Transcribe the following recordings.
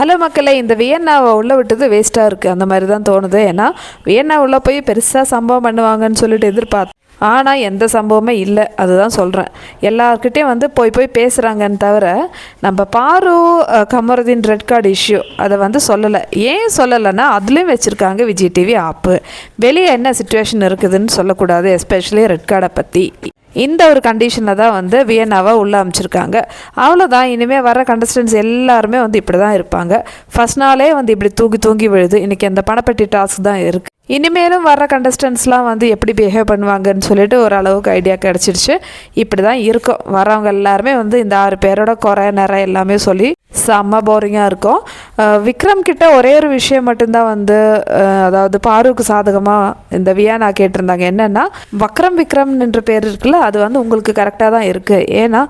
Hello மக்களை இந்த வியன்னாவை உள்ளே விட்டது வேஸ்ட்டாக இருக்குது அந்த மாதிரி தான் தோணுது. ஏன்னா வியன்னா உள்ளே போய் பெருசாக சம்பவம் பண்ணுவாங்கன்னு சொல்லிட்டு எதிர்பார்த்து ஆனால் எந்த சம்பவமே இல்லை. அதுதான் சொல்கிறேன் எல்லாருக்கிட்டேயும் வந்து போய் போய் பேசுகிறாங்கன்னு தவிர நம்ம பாரு அஹ், கமருதீன் ரெட் கார்டு இஷ்யூ அதை வந்து சொல்லலை. ஏன் சொல்லலைன்னா அதுலேயும் வச்சுருக்காங்க விஜய் டிவி ஆப்பு வெளியே என்ன சுச்சுவேஷன் இருக்குதுன்னு சொல்லக்கூடாது எஸ்பெஷலி ரெட் கார்டை பற்றி இந்த ஒரு கண்டிஷனில் தான் வந்து வியன்னாவை உள்ளே அமைச்சிருக்காங்க. அவ்வளோதான் இனிமேல் வர கண்டஸ்டன்ஸ் எல்லாருமே வந்து இப்படி தான் இருப்பாங்க. ஃபஸ்ட் நாளே வந்து இப்படி தூங்கி தூங்கி விழுது. இன்றைக்கி அந்த பணப்பட்டி டாஸ்க் தான் இருக்குது இனிமேலும் வர கண்டஸ்டன்ஸ்லாம் வந்து எப்படி பிஹேவ் பண்ணுவாங்கன்னு சொல்லிட்டு ஓரளவுக்கு ஐடியா கிடச்சிருச்சு. இப்படி தான் இருக்கும். வரவங்க எல்லாருமே வந்து இந்த ஆறு பேரோட குறை நிறை எல்லாமே சொல்லி செம்ம போரிங்காக இருக்கும். விக்ரம் கிட்ட ஒரே ஒரு விஷயம் மட்டும்தான் வந்து அதாவது பாருக்கு சாதகமாக இந்த வியானா கேட்டிருந்தாங்க. என்னென்னா வக்ரம் விக்ரம் என்ற பேர் இருக்குல்ல அது வந்து உங்களுக்கு கரெக்டாக தான் இருக்குது ஏன்னா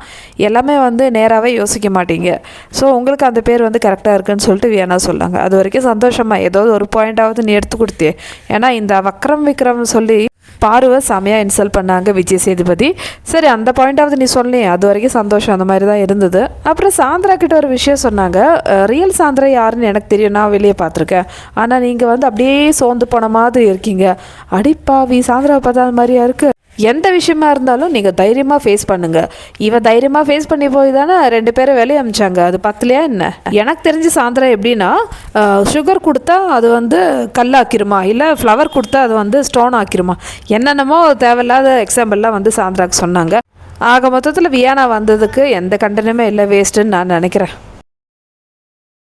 எல்லாமே வந்து நேராகவே யோசிக்க மாட்டீங்க. ஸோ உங்களுக்கு அந்த பேர் வந்து கரெக்டாக இருக்குன்னு சொல்லிட்டு வியானா சொல்லாங்க அது வரைக்கும் சந்தோஷமாக ஏதோ ஒரு பாயிண்டாவது நீ எடுத்து கொடுத்தே. ஏன்னா இந்த வக்ரம் விக்ரம் சொல்லி பாருவை செமையாக இன்சல்ட் பண்ணாங்க விஜய் சேதுபதி. சரி அந்த பாயிண்டாவது நீ சொல்லி அது வரைக்கும் சந்தோஷம் அந்த மாதிரி தான் இருந்தது. அப்புறம் சாந்திரா கிட்ட ஒரு விஷயம் சொன்னாங்க. ரியல் சாந்திரா யாருன்னு எனக்கு தெரியும் நான் வெளியே பார்த்துருக்கேன். ஆனால் நீங்கள் வந்து அப்படியே சோர்ந்து போன மாதிரி இருக்கீங்க. அடிப்பாவி சாந்திராவை பார்த்தா அது மாதிரியா இருக்குது எந்த விஷயமா இருந்தாலும் நீங்கள் தைரியமாக ஃபேஸ் பண்ணுங்கள் இவன் தைரியமாக ஃபேஸ் பண்ணி போய் தானே ரெண்டு பேரும் வேலையை அமிச்சாங்க. அது பத்தலையா என்ன? எனக்கு தெரிஞ்சு சாயந்தரம் எப்படின்னா சுகர் கொடுத்தா அது வந்து கல்லாக்கிருமா இல்லை ஃப்ளவர் கொடுத்தா அது வந்து ஸ்டோன் ஆக்கிருமா? என்னென்னமோ தேவையில்லாத எக்ஸாம்பிள்லாம் வந்து சாயந்தராக்கு சொன்னாங்க. ஆக மொத்தத்தில் வியானா வந்ததுக்கு எந்த கண்டனமே இல்லை வேஸ்ட்டுன்னு நான் நினைக்கிறேன்.